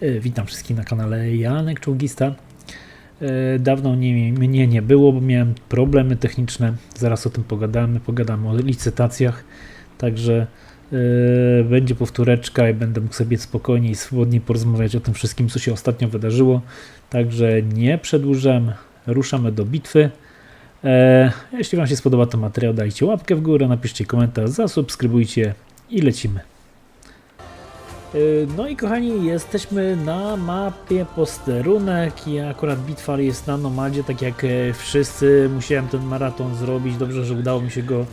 E, Witam wszystkich na kanale Janek Czołgista. E, Dawno nie, mnie nie było, bo miałem problemy techniczne. Zaraz o tym pogadamy. Pogadamy o licytacjach. Także e, będzie powtóreczka i będę mógł sobie spokojnie i swobodnie porozmawiać o tym wszystkim, co się ostatnio wydarzyło. Także nie przedłużam. Ruszamy do bitwy. E, jeśli Wam się spodoba ten materiał, dajcie łapkę w górę, napiszcie komentarz, zasubskrybujcie i lecimy. Y, No i kochani, jesteśmy na mapie posterunek i akurat bitwa jest na nomadzie, tak jak e, wszyscy. Musiałem ten maraton zrobić, dobrze, że udało mi się go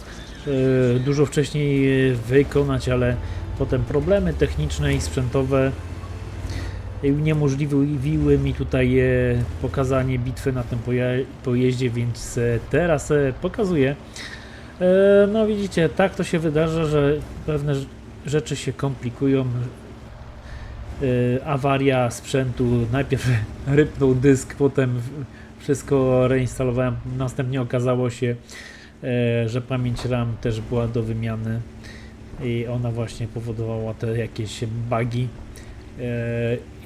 e, dużo wcześniej e, wykonać, ale potem problemy techniczne i sprzętowe uniemożliwiły mi tutaj pokazanie bitwy na tym pojeździe, więc teraz pokazuję. No widzicie, tak to się wydarza, że pewne rz- rzeczy się komplikują. E, Awaria sprzętu, najpierw rypnął dysk, potem w- wszystko reinstalowałem, następnie okazało się, e, że pamięć RAM też była do wymiany i ona właśnie powodowała te jakieś bugi e,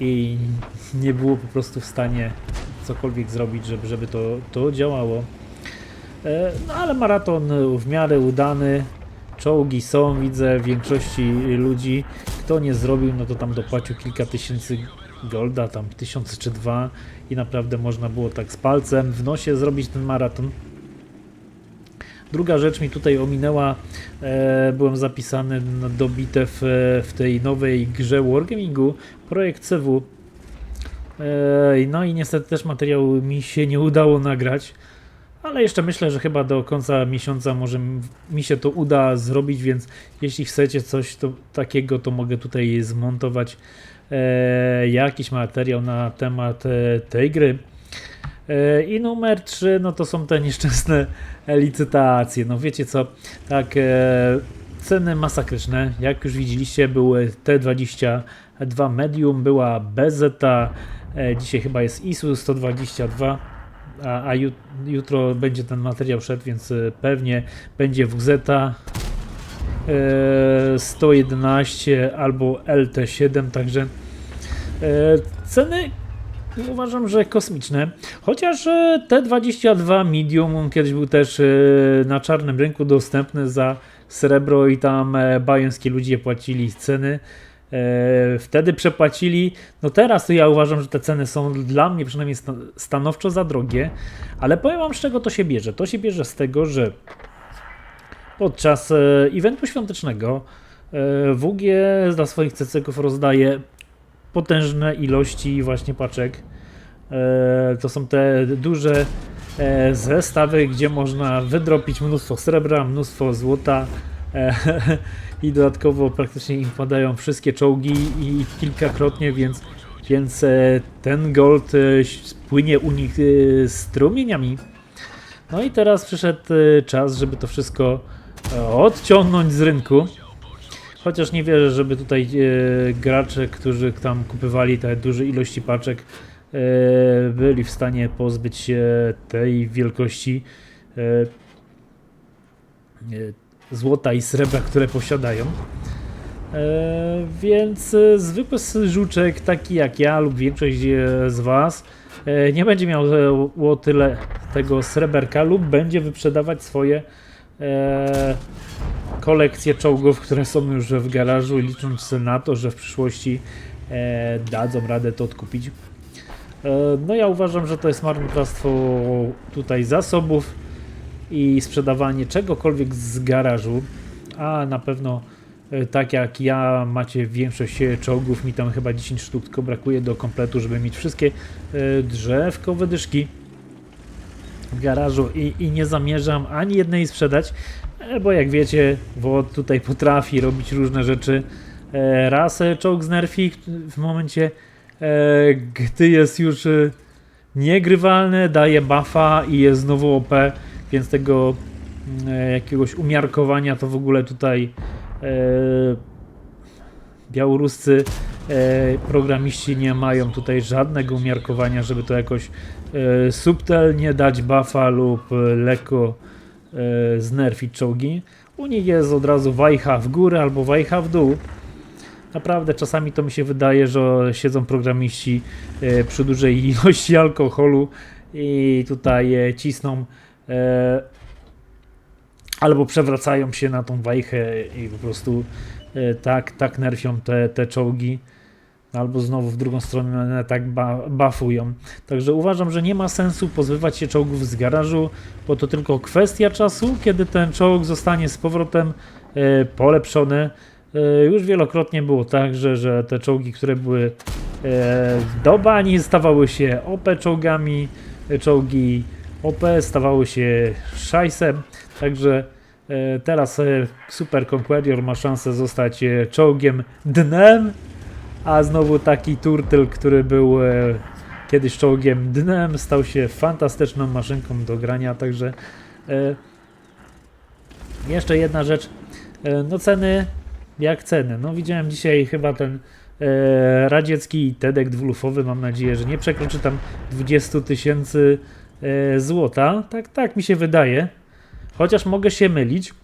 i nie było po prostu w stanie cokolwiek zrobić, żeby, żeby to, to działało. No ale maraton w miarę udany. Czołgi są, widzę, większości ludzi. Kto nie zrobił, no to tam dopłacił kilka tysięcy golda, tam tysiąc czy dwa i naprawdę można było tak z palcem w nosie zrobić ten maraton. Druga rzecz mi tutaj ominęła, e, byłem zapisany do bitew w tej nowej grze Wargamingu, projekt CW. E, no i niestety też materiał mi się nie udało nagrać. Ale jeszcze myślę, że chyba do końca miesiąca może mi się to uda zrobić, więc jeśli chcecie coś to, takiego, to mogę tutaj zmontować e, jakiś materiał na temat e, tej gry. E, I numer 3, no to są te nieszczęsne licytacje. No wiecie co, tak, e, ceny masakryczne. Jak już widzieliście, były T22 Medium, była BZ, e, dzisiaj chyba jest ISU 122 a, a jut, jutro będzie ten materiał szedł, więc e, pewnie będzie WZ e, 111 albo LT7, także e, ceny uważam, że kosmiczne. Chociaż e, T22 Medium kiedyś był też e, na czarnym rynku dostępny za srebro i tam e, bajońskie ludzie płacili ceny. E, Wtedy przepłacili. No teraz ja uważam, że te ceny są dla mnie przynajmniej sta- stanowczo za drogie, ale powiem wam z czego to się bierze. To się bierze z tego, że podczas e, eventu świątecznego e, WG dla swoich cecyków rozdaje potężne ilości właśnie paczek. To są te duże zestawy, gdzie można wydropić mnóstwo srebra, mnóstwo złota i dodatkowo praktycznie im padają wszystkie czołgi i kilkakrotnie, więc, więc e, ten gold e, płynie u nich e, strumieniami. No i teraz przyszedł e, czas, żeby to wszystko e, odciągnąć z rynku. Chociaż nie wierzę, żeby tutaj e, gracze, którzy tam kupywali te duże ilości paczek, e, byli w stanie pozbyć się tej wielkości e, e, złota i srebra, które posiadają. E, więc e, zwykły żuczek, taki jak ja lub większość e, z Was, e, nie będzie miało tyle tego sreberka lub będzie wyprzedawać swoje e, kolekcje czołgów, które są już w garażu, licząc na to, że w przyszłości e, dadzą radę to odkupić. E, no ja uważam, że to jest marnotrawstwo tutaj zasobów i sprzedawanie czegokolwiek z garażu, a na pewno e, tak jak ja macie większość e, czołgów, mi tam chyba 10 sztuk tylko brakuje do kompletu, żeby mieć wszystkie e, drzewkowe dyszki w garażu i, i nie zamierzam ani jednej sprzedać, bo jak wiecie, WOD tutaj potrafi robić różne rzeczy. Raz czołg z nerfi w momencie, gdy jest już niegrywalny, daje buffa i jest znowu OP, więc tego e, jakiegoś umiarkowania to w ogóle tutaj e, białoruscy e, programiści nie mają tutaj żadnego umiarkowania, żeby to jakoś subtelnie dać buffa lub lekko znerfić czołgi. U nich jest od razu wajcha w górę albo wajcha w dół. Naprawdę czasami to mi się wydaje, że siedzą programiści przy dużej ilości alkoholu i tutaj cisną albo przewracają się na tą wajchę i po prostu e, tak, tak nerfią te, te czołgi. Albo znowu w drugą stronę tak ba bafują. Także uważam, że nie ma sensu pozbywać się czołgów z garażu, bo to tylko kwestia czasu, kiedy ten czołg zostanie z powrotem e, polepszony. E, już wielokrotnie było tak, że, że te czołgi, które były e, do bani, stawały się OP czołgami, e, czołgi OP stawały się szajsem. Także e, teraz e, Super Conqueror ma szansę zostać e, czołgiem dnem a znowu taki turtle, który był kiedyś czołgiem dnem, stał się fantastyczną maszynką do grania, także jeszcze jedna rzecz, no ceny jak ceny, no widziałem dzisiaj chyba ten radziecki TEDek dwulufowy, mam nadzieję, że nie przekroczy tam 20 tysięcy e, złota, tak, tak mi się wydaje, chociaż mogę się mylić,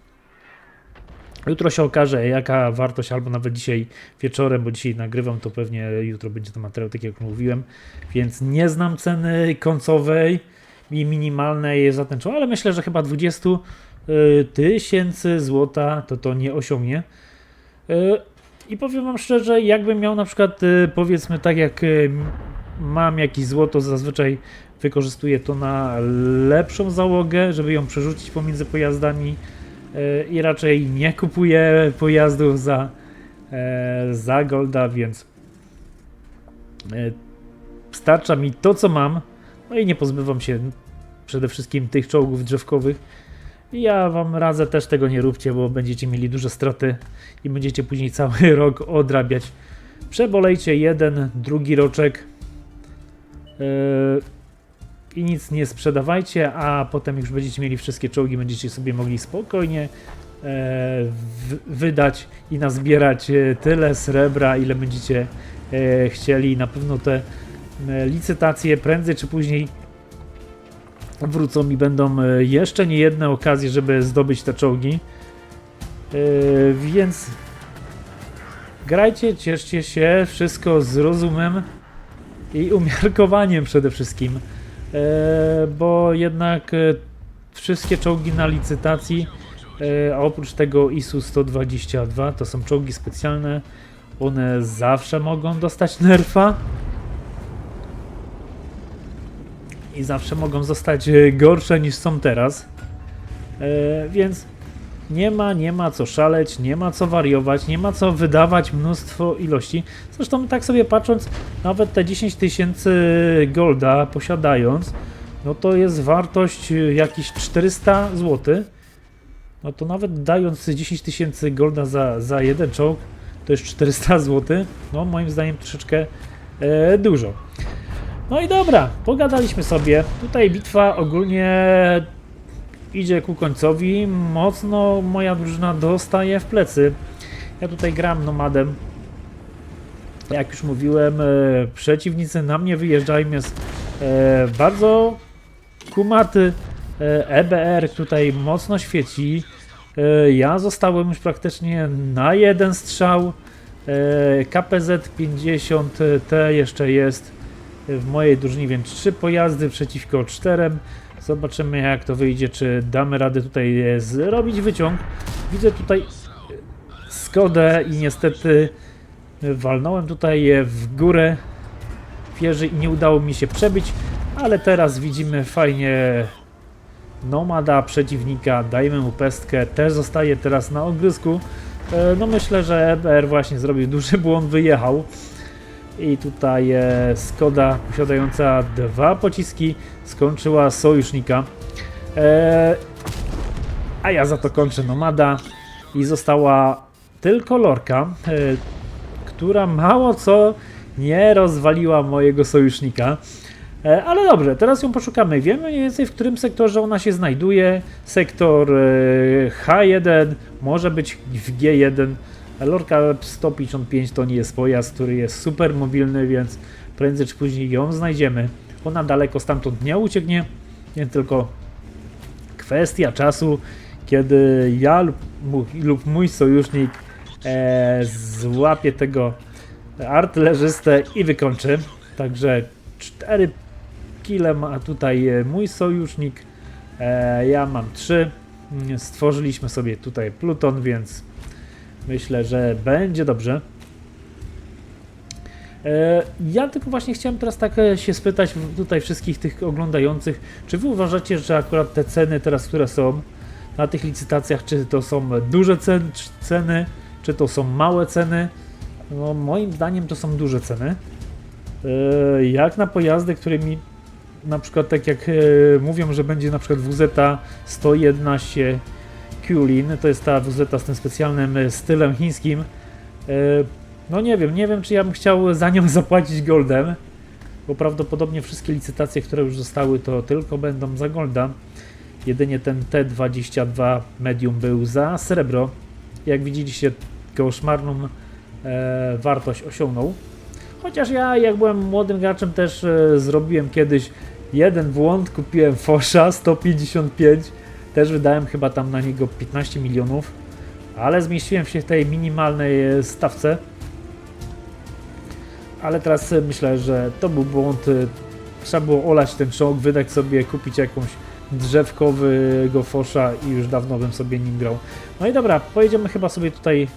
Jutro się okaże, jaka wartość, albo nawet dzisiaj wieczorem, bo dzisiaj nagrywam, to pewnie jutro będzie to materiał, tak jak mówiłem. Więc nie znam ceny końcowej i minimalnej za ten czołg, ale myślę, że chyba 20 y, tysięcy złota to to nie osiągnie. Y, I powiem Wam szczerze, jakbym miał na przykład, powiedzmy tak jak mam jakieś złoto, zazwyczaj wykorzystuję to na lepszą załogę, żeby ją przerzucić pomiędzy pojazdami e, i raczej nie kupuję pojazdów za, e, za golda, więc e, starcza mi to, co mam, no i nie pozbywam się przede wszystkim tych czołgów drzewkowych. Ja wam radzę też tego nie róbcie, bo będziecie mieli duże straty i będziecie później cały rok odrabiać. Przebolejcie jeden, drugi roczek yy, i nic nie sprzedawajcie, a potem już będziecie mieli wszystkie czołgi, będziecie sobie mogli spokojnie e, wydać i nazbierać e, tyle srebra, ile będziecie e, chcieli. Na pewno te licytacje prędzej czy później wrócą i będą jeszcze nie jedne okazje, żeby zdobyć te czołgi. Więc grajcie, cieszcie się, wszystko z rozumem i umiarkowaniem przede wszystkim. E, bo jednak e, wszystkie czołgi na licytacji, e, a oprócz tego ISU 122 to są czołgi specjalne, one zawsze mogą dostać nerfa i zawsze mogą zostać gorsze niż są teraz. Więc nie ma, nie ma co szaleć, nie ma co wariować, nie ma co wydawać mnóstwo ilości. Zresztą tak sobie patrząc, nawet te 10 tysięcy golda posiadając, no to jest wartość jakieś 400 zł. No to nawet dając 10 tysięcy golda za, za jeden czołg, to jest 400 zł. No moim zdaniem troszeczkę e, dużo. No i dobra, pogadaliśmy sobie. Tutaj bitwa ogólnie idzie ku końcowi. Mocno moja drużyna dostaje w plecy. Ja tutaj gram nomadem. Jak już mówiłem, e, przeciwnicy na mnie wyjeżdżają. Jest e, bardzo kumaty e, EBR tutaj mocno świeci. E, ja zostałem już praktycznie na jeden strzał. E, KPZ 50T jeszcze jest w mojej drużynie, więc trzy pojazdy przeciwko czterem. Zobaczymy jak to wyjdzie, czy damy radę tutaj e, zrobić wyciąg. Widzę tutaj e, Skodę i niestety e, walnąłem tutaj w górę wieży i nie udało mi się przebić, ale teraz widzimy fajnie nomada przeciwnika, dajmy mu pestkę, też zostaje teraz na ogryzku. No myślę, że EBR właśnie zrobił duży błąd, wyjechał. I tutaj e, Skoda posiadająca dwa pociski skończyła sojusznika. E, a ja za to kończę nomada i została tylko lorka, e, która mało co nie rozwaliła mojego sojusznika. E, ale dobrze, teraz ją poszukamy. Wiemy mniej więcej w którym sektorze ona się znajduje. Sektor e, H1 może być w G1. Lorka 155 to nie jest pojazd, który jest super mobilny, więc prędzej czy później ją znajdziemy. Ona daleko stamtąd nie ucieknie, więc tylko kwestia czasu, kiedy ja lub lub mój sojusznik e, złapie tego artylerzystę i wykończy. Także 4 kile ma tutaj e, mój sojusznik. E, ja mam 3. Stworzyliśmy sobie tutaj pluton, więc myślę, że będzie dobrze. E, Ja tylko właśnie chciałem teraz tak e, się spytać tutaj wszystkich tych oglądających, czy wy uważacie, że akurat te ceny teraz, które są na tych licytacjach, czy to są duże cen, czy ceny, czy to są małe ceny? No moim zdaniem to są duże ceny. E, Jak na pojazdy, którymi na przykład tak jak mówią, że będzie na przykład WZ 111 Kulin, to jest ta WZ z tym specjalnym e, stylem chińskim. E, no nie wiem, nie wiem czy ja bym chciał za nią zapłacić goldem, bo prawdopodobnie wszystkie licytacje, które już zostały, to tylko będą za golda. Jedynie ten T22 Medium był za srebro. Jak widzieliście, koszmarną e, wartość osiągnął. Chociaż ja, jak byłem młodym graczem, też e, zrobiłem kiedyś jeden błąd, kupiłem Fosza 155, też wydałem chyba tam na niego 15 milionów, ale zmieściłem się w tej minimalnej e, stawce. Ale teraz e, myślę, że to był błąd. e, Trzeba było olać ten czołg, wydać sobie, kupić jakąś drzewkowego Fosza i już dawno bym sobie nim grał. No i dobra, pojedziemy chyba sobie tutaj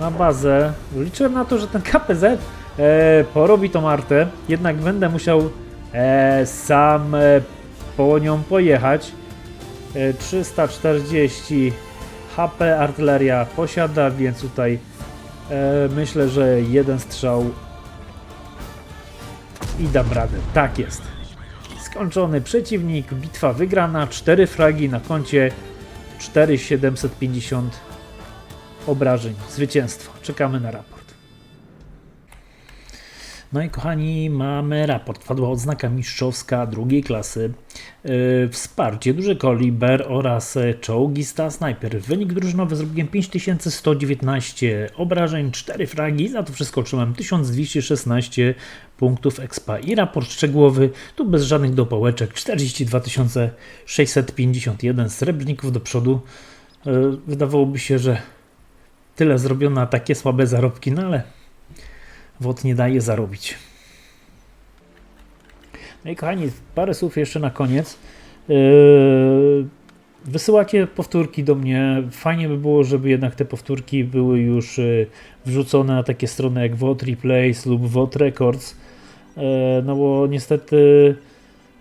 na bazę. Liczyłem na to, że ten KPZ e, porobi tą artę, jednak będę musiał e, sam e, po nią pojechać. E, 340 HP artyleria posiada, więc tutaj e, myślę, że jeden strzał i dam radę. Tak jest. Skończony przeciwnik, bitwa wygrana, 4 fragi na koncie, 4750 obrażeń, zwycięstwo. Czekamy na raport. No i kochani, mamy raport. Wpadła odznaka mistrzowska drugiej klasy. Yy, wsparcie, duży koliber oraz e, czołgista snajper. Wynik drużynowy zrobiłem 5119 obrażeń, 4 fragi. Za to wszystko otrzymałem 1216 punktów expa i raport szczegółowy. Tu bez żadnych dopałeczek. 42 651 srebrników do przodu. Yy, wydawałoby się, że tyle zrobiono na takie słabe zarobki, no ale WOT nie daje zarobić. No i kochani, parę słów jeszcze na koniec. Yy, Wysyłacie powtórki do mnie. Fajnie by było, żeby jednak te powtórki były już yy, wrzucone na takie strony jak VOT Replays lub VOT Records. Yy, No bo niestety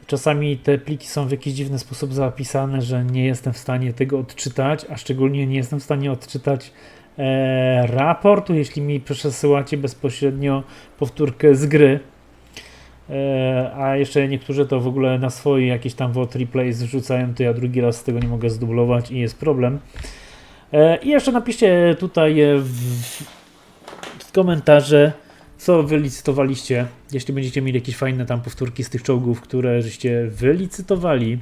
czasami te pliki są w jakiś dziwny sposób zapisane, że nie jestem w stanie tego odczytać, a szczególnie nie jestem w stanie odczytać e, raportu, jeśli mi przesyłacie bezpośrednio powtórkę z gry. E, a jeszcze niektórzy to w ogóle na swoje jakieś tam VOT replays zrzucają, to ja drugi raz tego nie mogę zdublować i jest problem. E, I jeszcze napiszcie tutaj w, w komentarze, co wylicytowaliście. Jeśli będziecie mieli jakieś fajne tam powtórki z tych czołgów, które żeście wylicytowali,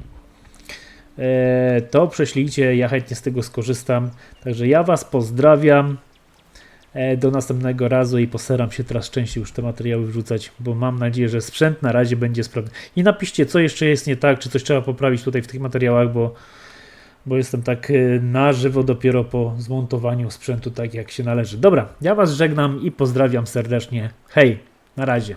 e, to prześlijcie, ja chętnie z tego skorzystam. Także ja Was pozdrawiam. E, Do następnego razu i postaram się teraz częściej już te materiały wrzucać, bo mam nadzieję, że sprzęt na razie będzie sprawny. I napiszcie, co jeszcze jest nie tak, czy coś trzeba poprawić tutaj w tych materiałach, bo, bo jestem tak e, na żywo dopiero po zmontowaniu sprzętu, tak jak się należy. Dobra, ja Was żegnam i pozdrawiam serdecznie. Hej, na razie.